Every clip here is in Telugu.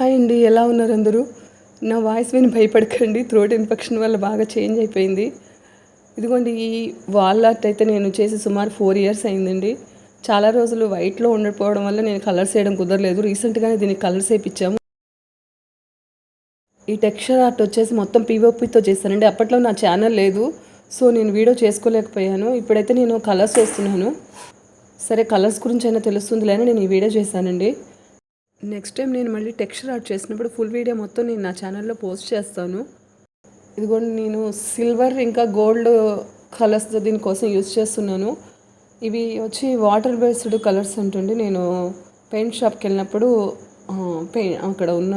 హాయ్ అండి ఎలా ఉన్నారు అందరూ? నా వాయిస్ విని భయపడకండి థ్రోట్ ఇన్ఫెక్షన్ వల్ల బాగా చేంజ్ అయిపోయింది. ఇదిగోండి ఈ వాల్ ఆర్ట్ అయితే నేను చేసి సుమారు ఫోర్ ఇయర్స్ అయిందండి. చాలా రోజులు వైట్లో ఉండకపోవడం వల్ల నేను కలర్స్ వేయడం కుదరలేదు. రీసెంట్గానే దీనికి కలర్స్ వేయించాము. ఈ టెక్స్చర్ ఆర్ట్ వచ్చేసి మొత్తం పీఓపీతో చేస్తానండి. అప్పట్లో నా ఛానల్ లేదు సో నేను వీడియో చేసుకోలేకపోయాను. ఇప్పుడైతే నేను కలర్స్ వేస్తున్నాను. సరే కలర్స్ గురించి అయినా తెలుస్తుందిలే అని నేను ఈ వీడియో చేశానండి. నెక్స్ట్ టైం నేను మళ్ళీ టెక్స్చర్ ఆర్ట్ చేసినప్పుడు ఫుల్ వీడియో మొత్తం నేను నా ఛానల్లో పోస్ట్ చేస్తాను. ఇదిగోండి నేను సిల్వర్ ఇంకా గోల్డ్ కలర్స్ దీనికోసం యూస్ చేస్తున్నాను. ఇవి వచ్చి వాటర్ బేస్డ్ కలర్స్ అంటుండే. నేను పెయింట్ షాప్కి వెళ్ళినప్పుడు పెయింట్ పెయి అక్కడ ఉన్న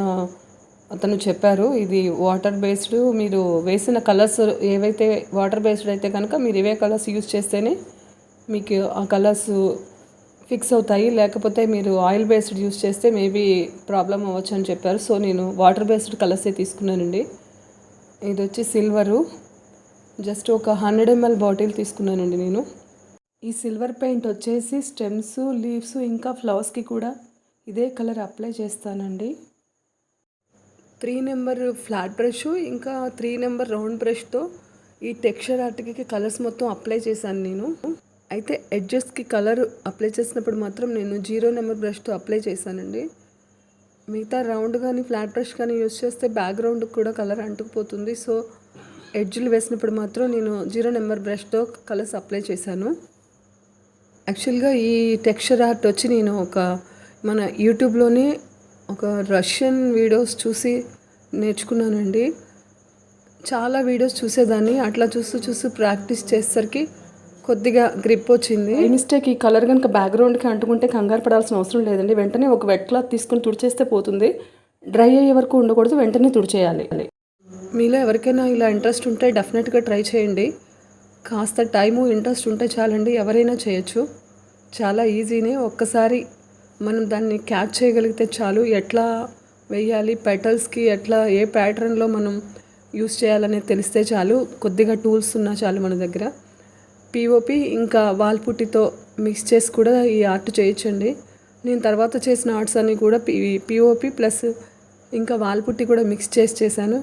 అతను చెప్పారు ఇది వాటర్ బేస్డ్ మీరు వేసిన కలర్స్ ఏవైతే వాటర్ బేస్డ్ అయితే కనుక మీరు ఇవే కలర్స్ యూజ్ చేస్తేనే మీకు ఆ కలర్స్ ఫిక్స్ అవుతాయి. లేకపోతే మీరు ఆయిల్ బేస్డ్ యూస్ చేస్తే మేబీ ప్రాబ్లం అవ్వచ్చు అని చెప్పారు. సో నేను వాటర్ బేస్డ్ కలర్సే తీసుకున్నానండి. ఇది వచ్చి సిల్వరు. జస్ట్ ఒక హండ్రెడ్ ఎంఎల్ బాటిల్ తీసుకున్నానండి నేను. ఈ సిల్వర్ పెయింట్ వచ్చేసి స్టెమ్స్ లీవ్స్ ఇంకా ఫ్లవర్స్కి కూడా ఇదే కలర్ అప్లై చేస్తానండి. త్రీ నెంబర్ ఫ్లాట్ బ్రష్ ఇంకా త్రీ నెంబర్ రౌండ్ బ్రష్తో ఈ టెక్స్చర్ ఆర్ట్కి కలర్స్ మొత్తం అప్లై చేశాను నేను. అయితే ఎడ్జెస్కి కలర్ అప్లై చేసినప్పుడు మాత్రం నేను జీరో నెంబర్ బ్రష్తో అప్లై చేశానండి. మిగతా రౌండ్ కానీ ఫ్లాట్ బ్రష్ కానీ యూస్ చేస్తే బ్యాక్గ్రౌండ్ కూడా కలర్ అంటుకుపోతుంది. సో ఎడ్జ్లు వేసినప్పుడు మాత్రం నేను జీరో నెంబర్ బ్రష్తో కలర్స్ అప్లై చేశాను. యాక్చువల్గా ఈ టెక్స్చర్ ఆర్ట్ వచ్చి నేను ఒక మన యూట్యూబ్లోనే ఒక రష్యన్ వీడియోస్ చూసి నేర్చుకున్నానండి. చాలా వీడియోస్ చూసేదాన్ని. అట్లా చూస్తూ చూస్తూ ప్రాక్టీస్ చేసేసరికి కొద్దిగా గ్రిప్ వచ్చింది. ఈ మిస్టేక్ ఈ కలర్ కనుక బ్యాక్గ్రౌండ్కి అంటుకుంటే కంగారు పడాల్సిన అవసరం లేదండి. వెంటనే ఒక వెట్ క్లాత్ తీసుకుని తుడిచేస్తే పోతుంది. డ్రై అయ్యే వరకు ఉండకూడదు. వెంటనే తుడిచేయాలి. మీలో ఎవరికైనా ఇలా ఇంట్రెస్ట్ ఉంటే డెఫినెట్గా ట్రై చేయండి. కాస్త టైము ఇంట్రెస్ట్ ఉంటే చాలండి. ఎవరైనా చేయొచ్చు. చాలా ఈజీనే ఒక్కసారి మనం దాన్ని క్యాచ్ చేయగలిగితే చాలు. ఎట్లా వేయాలి? పెటల్స్కి ఎట్లా ఏ ప్యాటర్న్లో మనం యూస్ చేయాలనేది తెలిస్తే చాలు. కొద్దిగా టూల్స్ ఉన్నా చాలు మన దగ్గర. పిఓపి ఇంకా వాల్ పుట్టితో మిక్స్ చేసి కూడా ఈ ఆర్ట్ చేయొచ్చండి. నేను తర్వాత చేసిన ఆర్ట్స్ అన్నీ కూడా పి పిఓపి ప్లస్ ఇంకా వాల్ పుట్టి కూడా మిక్స్ చేసి చేశాను.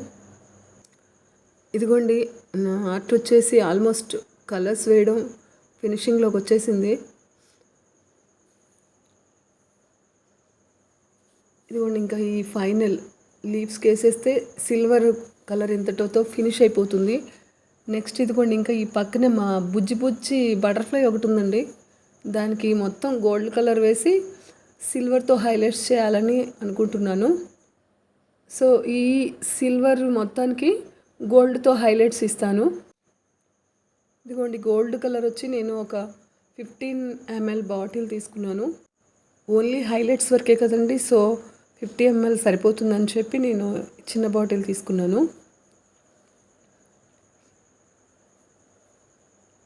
ఇదిగోండి నా ఆర్ట్ వచ్చేసి ఆల్మోస్ట్ కలర్స్ వేయడం ఫినిషింగ్లోకి వచ్చేసింది. ఇదిగోండి ఇంకా ఈ ఫైనల్ లీవ్స్కి వేసేస్తే సిల్వర్ కలర్ ఇంతటితో ఫినిష్ అయిపోతుంది. నెక్స్ట్ ఇదిగోండి ఇంకా ఈ పక్కనే మా బుజ్జి బుజ్జి బటర్ఫ్లై ఒకటి ఉందండి. దానికి మొత్తం గోల్డ్ కలర్ వేసి సిల్వర్తో హైలైట్స్ చేయాలని అనుకుంటున్నాను. సో ఈ సిల్వర్ మొత్తానికి గోల్డ్తో హైలైట్స్ ఇస్తాను. ఇదిగోండి గోల్డ్ కలర్ వచ్చి నేను ఒక ఫిఫ్టీన్ ఎంఎల్ బాటిల్ తీసుకున్నాను. ఓన్లీ హైలైట్స్ వరకే కదండి సో ఫిఫ్టీ ఎంఎల్ సరిపోతుందని చెప్పి నేను చిన్న బాటిల్ తీసుకున్నాను.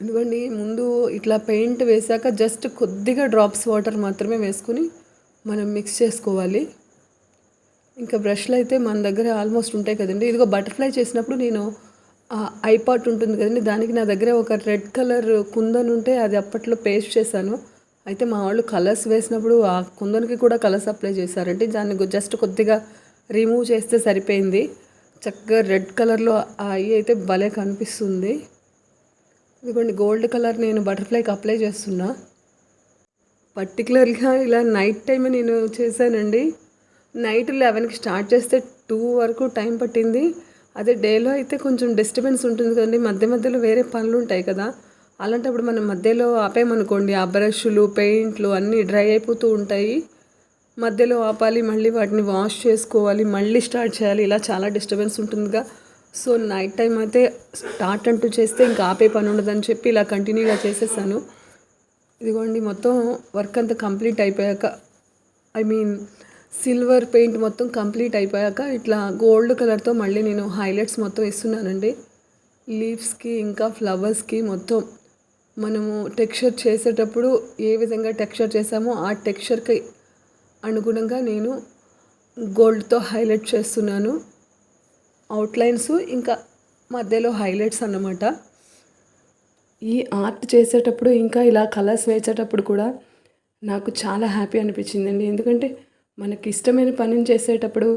ఎందుకండి? ముందు ఇట్లా పెయింట్ వేసాక జస్ట్ కొద్దిగా డ్రాప్స్ వాటర్ మాత్రమే వేసుకుని మనం మిక్స్ చేసుకోవాలి. ఇంకా బ్రష్లు అయితే మన దగ్గర ఆల్మోస్ట్ ఉంటాయి కదండి. ఇదిగో బటర్ఫ్లై చేసినప్పుడు నేను ఐపాట్ ఉంటుంది కదండి. దానికి నా దగ్గర ఒక రెడ్ కలర్ కుందన్ ఉంటే అది అప్పట్లో పేస్ట్ చేశాను. అయితే మా వాళ్ళు కలర్స్ వేసినప్పుడు ఆ కుందన్కి కూడా కలర్స్ అప్లై చేశారంటే దాన్ని జస్ట్ కొద్దిగా రిమూవ్ చేస్తే సరిపోయింది. చక్కగా రెడ్ కలర్లో ఆ ఐ అయితే భలే కనిపిస్తుంది. ఇదిగోండి గోల్డ్ కలర్ నేను బటర్ఫ్లైకి అప్లై చేస్తున్నా. పర్టికులర్గా ఇలా నైట్ టైమే నేను చేశానండి. నైట్ లెవెన్కి స్టార్ట్ చేస్తే టూ వరకు టైం పట్టింది. అదే డేలో అయితే కొంచెం డిస్టర్బెన్స్ ఉంటుంది కదండి మధ్య మధ్యలో వేరే పనులు ఉంటాయి కదా. అలాంటప్పుడు మనం మధ్యలో ఆపేమనుకోండి ఆ బ్రష్లు పెయింట్లు అన్నీ డ్రై అయిపోతూ ఉంటాయి. మధ్యలో ఆపాలి మళ్ళీ వాటిని వాష్ చేసుకోవాలి మళ్ళీ స్టార్ట్ చేయాలి ఇలా చాలా డిస్టర్బెన్స్ ఉంటుందిగా. సో నైట్ టైం అయితే స్టార్ట్ అంటూ చేస్తే ఇంకా ఆపే పని ఉండదని చెప్పి ఇలా కంటిన్యూగా చేసేసాను. ఇదిగోండి మొత్తం వర్క్ అంతా కంప్లీట్ అయిపోయాక ఐ మీన్ సిల్వర్ పెయింట్ మొత్తం కంప్లీట్ అయిపోయాక ఇట్లా గోల్డ్ కలర్తో మళ్ళీ నేను హైలైట్స్ మొత్తం ఇస్తున్నానండి లీవ్స్కి ఇంకా ఫ్లవర్స్కి మొత్తం మనము టెక్స్చర్ చేసేటప్పుడు ఏ విధంగా టెక్స్చర్ చేసామో ఆ టెక్స్చర్కి అనుగుణంగా నేను గోల్డ్తో హైలైట్ చేస్తున్నాను. అవుట్లైన్స్ ఇంకా మధ్యలో హైలైట్స్ అన్నమాట. ఈ ఆర్ట్ చేసేటప్పుడు ఇంకా ఇలా కలర్స్ వేసేటప్పుడు కూడా నాకు చాలా హ్యాపీ అనిపించిందండి. ఎందుకంటే మనకి ఇష్టమైన పనిని చేసేటప్పుడు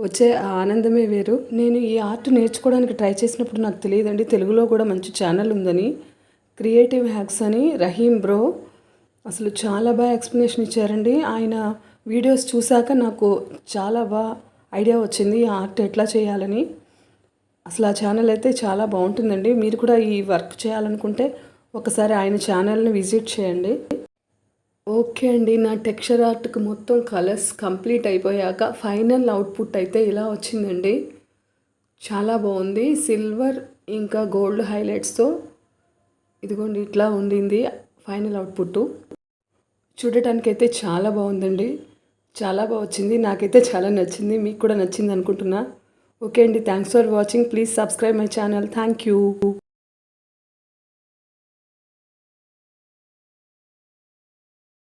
వచ్చే ఆనందమే వేరు. నేను ఈ ఆర్ట్ నేర్చుకోవడానికి ట్రై చేసినప్పుడు నాకు తెలియదండి. తెలుగులో కూడా మంచి ఛానల్ ఉందని. క్రియేటివ్ హ్యాక్స్ అని రహీం బ్రో అసలు చాలా బాగా ఎక్స్ప్లెనేషన్ ఇచ్చారండి. ఆయన వీడియోస్ చూశాక నాకు చాలా బాగా ఐడియా వచ్చింది ఈ ఆర్ట్ ఎట్లా చేయాలని. అసలు ఆ ఛానల్ అయితే చాలా బాగుంటుందండి. మీరు కూడా ఈ వర్క్ చేయాలనుకుంటే ఒకసారి ఆయన ఛానల్ని విజిట్ చేయండి. ఓకే అండి నా టెక్స్చర్ ఆర్ట్కి మొత్తం కలర్స్ కంప్లీట్ అయిపోయాక ఫైనల్ అవుట్పుట్ అయితే ఇలా వచ్చిందండి. చాలా బాగుంది. సిల్వర్ ఇంకా గోల్డ్ హైలైట్స్తో ఇదిగోండి ఇట్లా ఉండింది ఫైనల్ అవుట్పుట్ చూడటానికి అయితే చాలా బాగుందండి. చాలా బాగా వచ్చింది. నాకైతే చాలా నచ్చింది. మీకు కూడా నచ్చింది అనుకుంటున్నా. ఓకే అండి. Thanks for watching please subscribe my channel thank you